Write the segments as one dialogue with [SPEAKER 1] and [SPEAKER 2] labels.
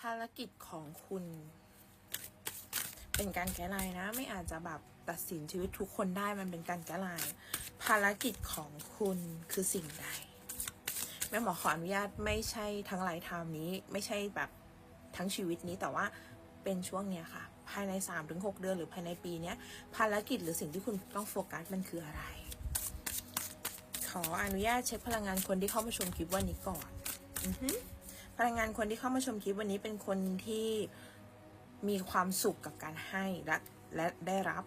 [SPEAKER 1] ภารกิจของคุณ เป็นการแก้ลายนะ ไม่อาจจะแบบตัดสินชีวิตทุกคนได้มันเป็นการแก้ลายภารกิจของคุณคือสิ่งใดแม่หมอขออนุญาตไม่ใช่ทั้งไลฟ์ทม์นี้ไม่ใช่แบบทั้งชีวิตนี้แต่ว่าเป็นช่วงเนี้ยค่ะ ภายใน 3-6 เดือนหรือภายในปีเนี้ยภารกิจหรือสิ่งที่คุณต้องโฟกัสมันคืออะไร ขออนุญาตเช็คพลังงานคนที่เข้ามาชมคลิปวันนี้ก่อน อือ พลังงานคนที่เข้ามาชมคลิปวันนี้เป็นคนที่มีความสุขกับการให้และและได้รับ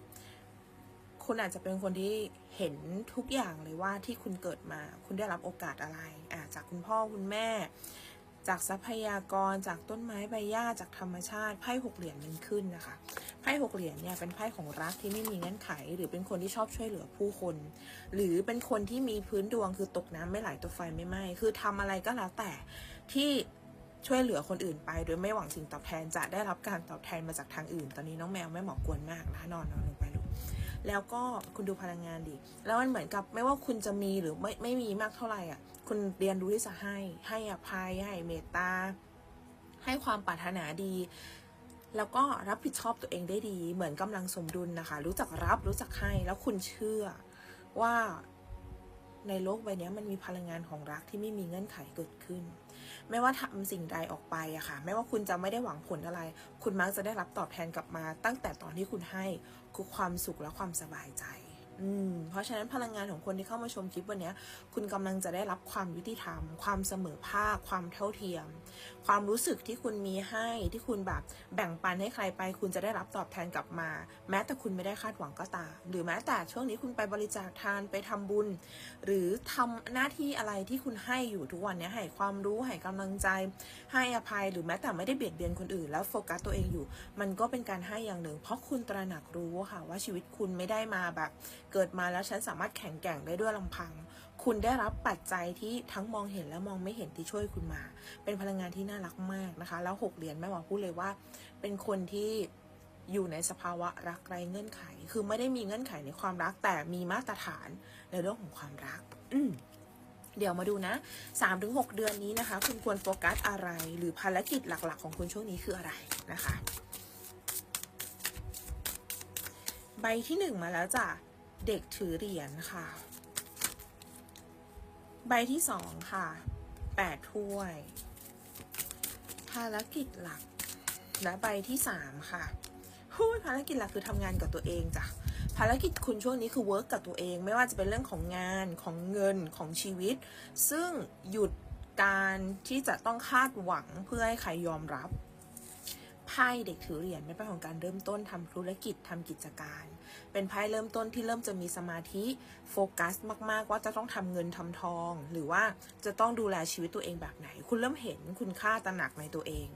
[SPEAKER 1] คุณอาจจะเป็นคนที่เห็นทุกอย่างเลยว่าที่คุณเกิดมา คุณได้รับโอกาสอะไรอ่าจากคุณพ่อคุณแม่ จากทรัพยากร จากต้นไม้ใบหญ้าจากธรรมชาติไพ่หกเหรียญมันขึ้นนะคะไพ่หกเหรียญเนี่ยเป็นไพ่ของรักที่ไม่มีเงื่อนไข หรือเป็นคนที่ชอบช่วยเหลือผู้คน หรือเป็นคนที่มีพื้นดวงคือตกน้ำไม่ไหลตัวไฟไม่ไหม้คือทำอะไรก็แล้วแต่ที่ ช่วยเหลือคนอื่นไป โดยไม่หวังสิ่งตอบแทนจะได้รับการตอบแทนมาจากทางอื่น ตอนนี้น้องแมวไม่หมอกวนมากนะนอนนอนลงไปลูกแล้วก็คุณดูพลังงานดิแล้วมันเหมือนกับไม่ว่าคุณจะมีหรือไม่ไม่มีมากเท่าไหร่อะ คุณเรียนรู้ที่จะให้ให้อภัยให้เมตตา ให้ความปรารถนาดี แล้วก็รับผิดชอบตัวเองได้ดี เหมือนกำลังสมดุลนะคะ รู้จักรับรู้จักให้แล้วคุณเชื่อว่าในโลกใบนี้มันมีพลังงานของรักที่ไม่มีเงื่อนไขเกิดขึ้น ไม่ว่าทำสิ่งใดออกไปอะค่ะ ไม่ว่าคุณจะไม่ได้หวังผลอะไร คุณมักจะได้รับตอบแทนกลับมา ตั้งแต่ตอนที่คุณให้คือความสุขและความสบายใจ อืมเพราะฉะนั้นพลังงานของคนที่เข้ามาชมคลิปวันนี้คุณกำลังจะได้รับความยุติธรรม ความเสมอภาค ความเท่าเทียม ความรู้สึกที่คุณมีให้ที่คุณแบบแบ่งปันให้ใครไป คุณจะได้รับตอบแทนกลับมา แม้แต่คุณไม่ได้คาดหวังก็ตาม หรือแม้แต่ช่วงนี้คุณไปบริจาคทานไปทำบุญ หรือทำหน้าที่อะไรที่คุณให้อยู่ทุกวันนี้ให้ความรู้ให้กำลังใจ ให้อภัยหรือแม้แต่ไม่ได้เบียดเบียนคนอื่น แล้วโฟกัสตัวเองอยู่ มันก็เป็นการให้อย่างหนึ่ง เพราะคุณตระหนักรู้ค่ะว่าชีวิตคุณไม่ได้มาแบบเกิดมาแล้วฉันสามารถแข็งแกร่งได้ด้วยลำพัง คุณได้รับปัจจัยที่ทั้งมองเห็นและมองไม่เห็นที่ช่วยคุณมา เป็นพลังงานที่น่ารักมากนะคะ แล้วหกเหรียญแม่หมอพูดเลยว่า เป็นคนที่อยู่ในสภาวะรักไร้เงื่อนไข คือไม่ได้มีเงื่อนไขในความรักแต่มีมาตรฐานในเรื่องของความรัก อืเดี๋ยวมาดูนะ 3-6 เดือนนี้นะคะ คุณควรโฟกัสอะไร หรือภารกิจหลักๆ ของคุณช่วงนี้คืออะไรนะคะ ใบที่หนึ่งมาแล้วจ้ะ เด็กถือเหรียญค่ะ ใบที่สองค่ะ แปดถ้วย ภารกิจหลัก และใบที่สามค่ะหูยภารกิจหลักคือทำงานกับตัวเองจ้ะ ภารกิจคุณช่วงนี้คือเวิร์กกับตัวเอง ไม่ว่าจะเป็นเรื่องของงานของเงินของชีวิต ซึ่งหยุดการที่จะต้องคาดหวังเพื่อให้ใครยอมรับไพ่เด็กถือเหรียญเป็นไพ่ของการเริ่มต้นทำธุรกิจทำกิจการ เป็นไพ่เริ่มต้นที่เริ่มจะมีสมาธิโฟกัสมากๆ ว่าจะต้องทำเงินทำทอง หรือว่าจะต้องดูแลชีวิตตัวเองแบบไหน คุณเริ่มเห็นคุณค่าตระหนักในตัวเอง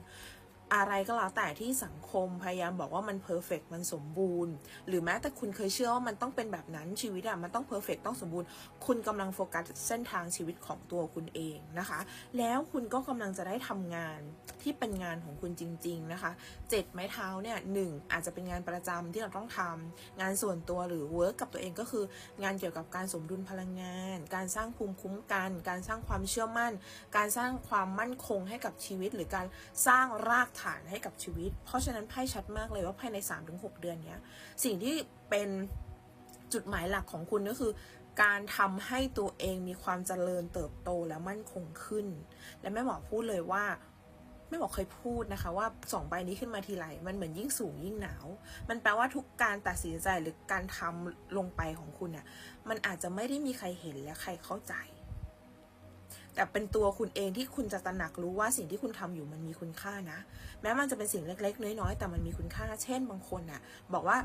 [SPEAKER 1] อะไรก็แล้วแต่ที่สังคมพยายามบอกว่ามันเพอร์เฟกมันสมบูรณ์ หรือแม้แต่คุณเคยเชื่อว่ามันต้องเป็นแบบนั้นชีวิตอะมันต้องเพอร์เฟกต้องสมบูรณ์ คุณกำลังโฟกัสเส้นทางชีวิตของตัวคุณเองนะคะ แล้วคุณก็กำลังจะได้ทำงานที่เป็นงานของคุณจริง ๆนะคะเจ็ดไม้เท้าเนี่ยหนึ่งอาจจะเป็นงานประจำที่เราต้องทำงานส่วนตัวหรือเวิร์กกับตัวเองก็คือ งานเกี่ยวกับการสมดุลพลังงาน การสร้างภูมิคุ้มกัน การสร้างความเชื่อมั่น การสร้างความมั่นคงให้กับชีวิตหรือการสร้างรากฐานให้กับชีวิต เพราะฉะนั้นไพ่ชัดมากเลยว่าภายใน 3-6 เดือนเนี้ย สิ่งที่เป็นจุดหมายหลักของคุณก็คือ การทำให้ตัวเองมีความเจริญเติบโตและมั่นคงขึ้น และแม่หมอพูดเลยว่าไม่บอกเคยพูดนะคะ ว่าสองใบนี้ขึ้นมาทีไรมันเหมือนยิ่งสูงยิ่งหนาว มันแปลว่าทุกการตัดสินใจหรือการทำลงไปของคุณเนี่ยมันอาจจะไม่ได้มีใครเห็นและใครเข้าใจ แต่เป็นตัวคุณเองที่คุณจะตระหนักรู้ว่าสิ่งที่คุณทำอยู่มันมีคุณค่านะ แม้มันจะเป็นสิ่งเล็ก ๆ น้อยๆแต่มันมีคุณค่า เช่นบางคนน่ะ บอกว่า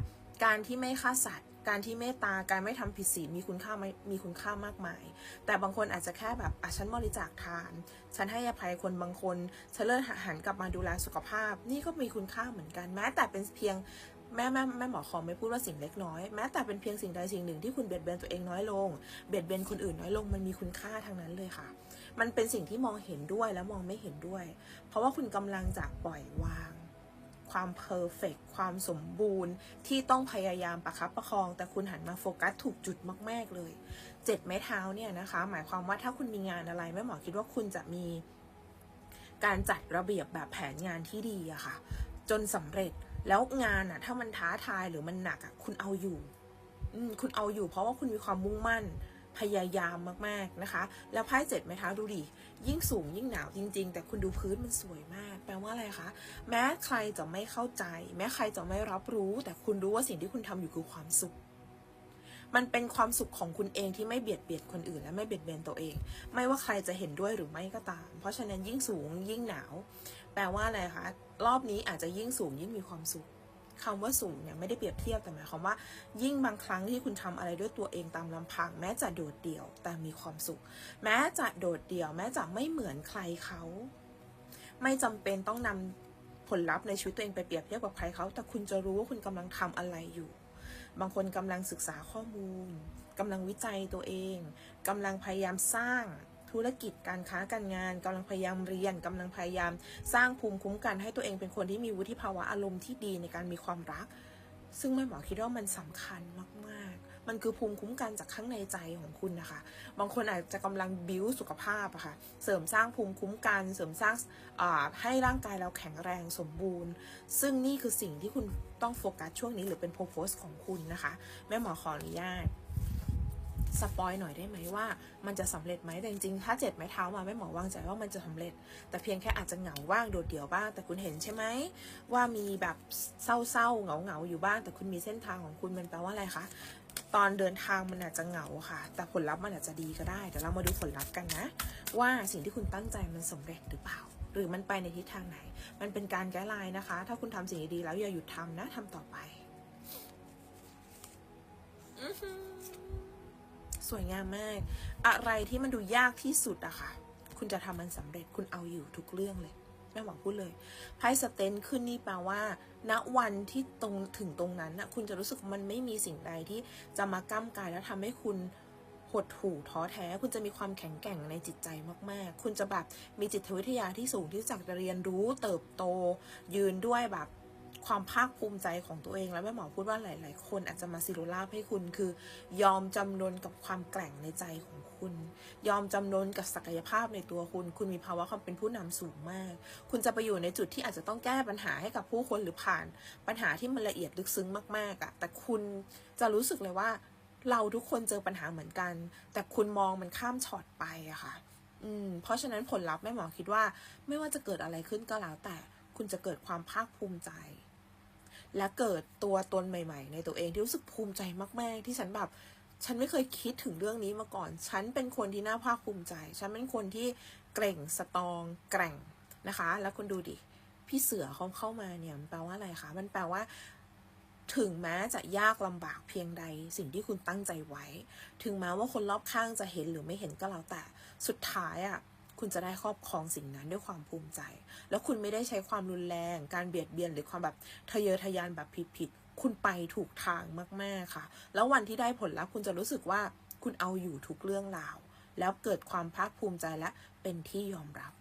[SPEAKER 1] การที่ไม่ฆ่าสัตว์ การที่เมตตา การไม่ทำผิดศีลมีคุณค่าไหมมีคุณค่ามากมาย แต่บางคนอาจจะแค่แบบอะฉันบริจาคทาน ฉันให้อภัยคนบางคนฉันเลิกหันกลับมาดูแลสุขภาพ นี่ก็มีคุณค่าเหมือนกัน แม้แต่เป็นเพียง แม่แม่แม่หมอขอไม่พูดว่าสิ่งเล็กน้อย แม้แต่เป็นเพียงสิ่งใดสิ่งหนึ่งที่คุณเบียดเบียนตัวเองน้อยลง เบียดเบียนคนอื่นน้อยลง มันมีคุณค่าทางนั้นเลยค่ะ มันเป็นสิ่งที่มองเห็นด้วยและมองไม่เห็นด้วย เพราะว่าคุณกำลังจะปล่อยวาง ความเพอร์เฟกความสมบูรณ์ที่ต้องพยายามประคับประคอง แต่คุณหันมาโฟกัสถูกจุดมาก ๆเลยเจ็ดไม้เท้าเนี่ยนะคะ หมายความว่าถ้าคุณมีงานอะไรแม่หมอคิดว่าคุณจะมีการจัดระเบียบแบบแผนงานที่ดีอะค่ะ จนสำเร็จ แล้วงานอะถ้ามันท้าทายหรือมันหนักอะคุณเอาอยู่ อืมคุณเอาอยู่ เพราะว่าคุณมีความมุ่งมั่นพยายามมากๆนะคะ แล้วไพ่เจ็ดไม้เท้าดูดิ ยิ่งสูงยิ่งหนาวจริง ๆ แต่คุณดูพื้นมันสวยมาก แปลว่าอะไรคะ แม้ใครจะไม่เข้าใจ แม้ใครจะไม่รับรู้ แต่คุณรู้ว่าสิ่งที่คุณทำอยู่คือความสุข มันเป็นความสุขของคุณเองที่ไม่เบียดเบียนคนอื่น และไม่เบียดเบียนตัวเอง ไม่ว่าใครจะเห็นด้วยหรือไม่ก็ตาม เพราะฉะนั้นยิ่งสูงยิ่งหนาว แปลว่าอะไรคะรอบนี้อาจจะยิ่งสูงยิ่งมีความสุขคำว่าสูงเนี่ยไม่ได้เปรียบเทียบแต่หมายความว่า ยิ่งบางครั้งที่คุณทำอะไรด้วยตัวเองตามลำพัง แม้จะโดดเดี่ยวแต่มีความสุข แม้จะโดดเดี่ยว แม้จะไม่เหมือนใครเขา ไม่จำเป็นต้องนำผลลัพธ์ในชีวิตตัวเองไปเปรียบเทียบกับใครเขา แต่คุณจะรู้ว่าคุณกำลังทำอะไรอยู่ บางคนกำลังศึกษาข้อมูลกำลังวิจัยตัวเองกำลังพยายามสร้าง ธุรกิจการค้าการงานกำลังพยายามเรียนกำลังพยายามสร้างภูมิคุ้มกันให้ตัวเองเป็นคนที่มีวุฒิภาวะอารมณ์ที่ดีในการมีความรัก ซึ่งแม่หมอคิดว่ามันสำคัญมากๆ มันคือภูมิคุ้มกันจากข้างในใจของคุณนะคะ บางคนอาจจะกำลังบิวสุขภาพอะค่ะ เสริมสร้างภูมิคุ้มกัน เสริมสร้างให้ร่างกายเราแข็งแรงสมบูรณ์ ซึ่งนี่คือสิ่งที่คุณต้องโฟกัสช่วงนี้หรือเป็นโพโพสของคุณนะคะ แม่หมอขออนุญาต สปอยหน่อยได้ไหมว่า มันจะสำเร็จไหมแต่จริงๆถ้าเจ็ดไม้เท้ามาไม่หมอวางใจว่ามันจะสำเร็จ แต่เพียงแค่อาจจะเหงาบ้างโดดเดี่ยวบ้าง แต่คุณเห็นใช่ไหมว่ามีแบบเศร้าๆเหงาๆอยู่บ้าง แต่คุณมีเส้นทางของคุณมันแปลว่าอะไรคะตอนเดินทางมันอาจจะเหงาค่ะ แต่ผลลัพธ์มันอาจจะดีก็ได้เดี๋ยวเรามาดูผลลัพธ์กันนะ ว่าสิ่งที่คุณตั้งใจมันสำเร็จหรือเปล่า หรือมันไปในทิศทางไหน มันเป็นการแก้ไลน์นะคะ ถ้าคุณทำสิ่งดีๆแล้วอย่าหยุดทำนะทำต่อไป อือ สวยงามมาก อะไรที่มันดูยากที่สุดอะค่ะ คุณจะทำมันสำเร็จคุณเอาอยู่ทุกเรื่องเลยแม่หมอพูดเลยไพ่สเตนขึ้นนี่แปลว่า ณวันที่ตรงถึงตรงนั้นนะคุณจะรู้สึกมันไม่มีสิ่งใดที่จะมาก้ำกายแล้วทำให้คุณหดหู่ท้อแท้ คุณจะมีความแข็งแกร่งในจิตใจมาก ๆ คุณจะแบบมีจิตวิทยาที่สูงที่จะเรียนรู้เติบโต ยืนด้วยแบบ ความภาคภูมิใจของตัวเอง แล้วแม่หมอพูดว่าหลาย ๆ คนอาจจะมาซิโรลาบให้คุณคือ ยอมจำนนกับความแกร่งในใจของคุณ ยอมจำนนกับศักยภาพในตัวคุณ คุณมีภาวะความเป็นผู้นำสูงมาก คุณจะไปอยู่ในจุดที่อาจจะต้องแก้ปัญหาให้กับผู้คนหรือผ่าน ปัญหาที่มันละเอียดลึกซึ้งมาก ๆอะแต่คุณจะรู้สึกเลยว่า เราทุกคนเจอปัญหาเหมือนกัน แต่คุณมองมันข้ามช็อตไปอะค่ะ อืม เพราะฉะนั้นผลลัพธ์แม่หมอคิดว่า ไม่ว่าจะเกิดอะไรขึ้นก็แล้วแต่ คุณจะเกิดความภาคภูมิใจ และเกิดตัวตนใหม่ ๆ ในตัวเองที่รู้สึกภูมิใจมาก ๆ ที่ฉันแบบฉันไม่เคยคิดถึงเรื่องนี้มาก่อน ฉันเป็นคนที่น่าภาคภูมิใจ ฉันเป็นคนที่เกร่งสตองแกร่งนะคะ แล้วคุณดูดิ พี่เสือเขาเข้ามาเนี่ยมันแปลว่าอะไรคะ มันแปลว่า ถึงแม้จะยากลำบากเพียงใด สิ่งที่คุณตั้งใจไว้ ถึงแม้ว่าคนรอบข้างจะเห็นหรือไม่เห็นก็แล้วแต่ สุดท้ายอะ คุณจะได้ครอบครองสิ่งนั้นด้วยความภูมิใจ แล้วคุณไม่ได้ใช้ความรุนแรง การเบียดเบียนหรือความแบบทะเยอทะยานแบบผิดๆคุณไปถูกทางมากๆค่ะ แล้ววันที่ได้ผลลัพธ์คุณจะรู้สึกว่าคุณเอาอยู่ทุกเรื่องราว แล้วเกิดความภาคภูมิใจและเป็นที่ยอมรับ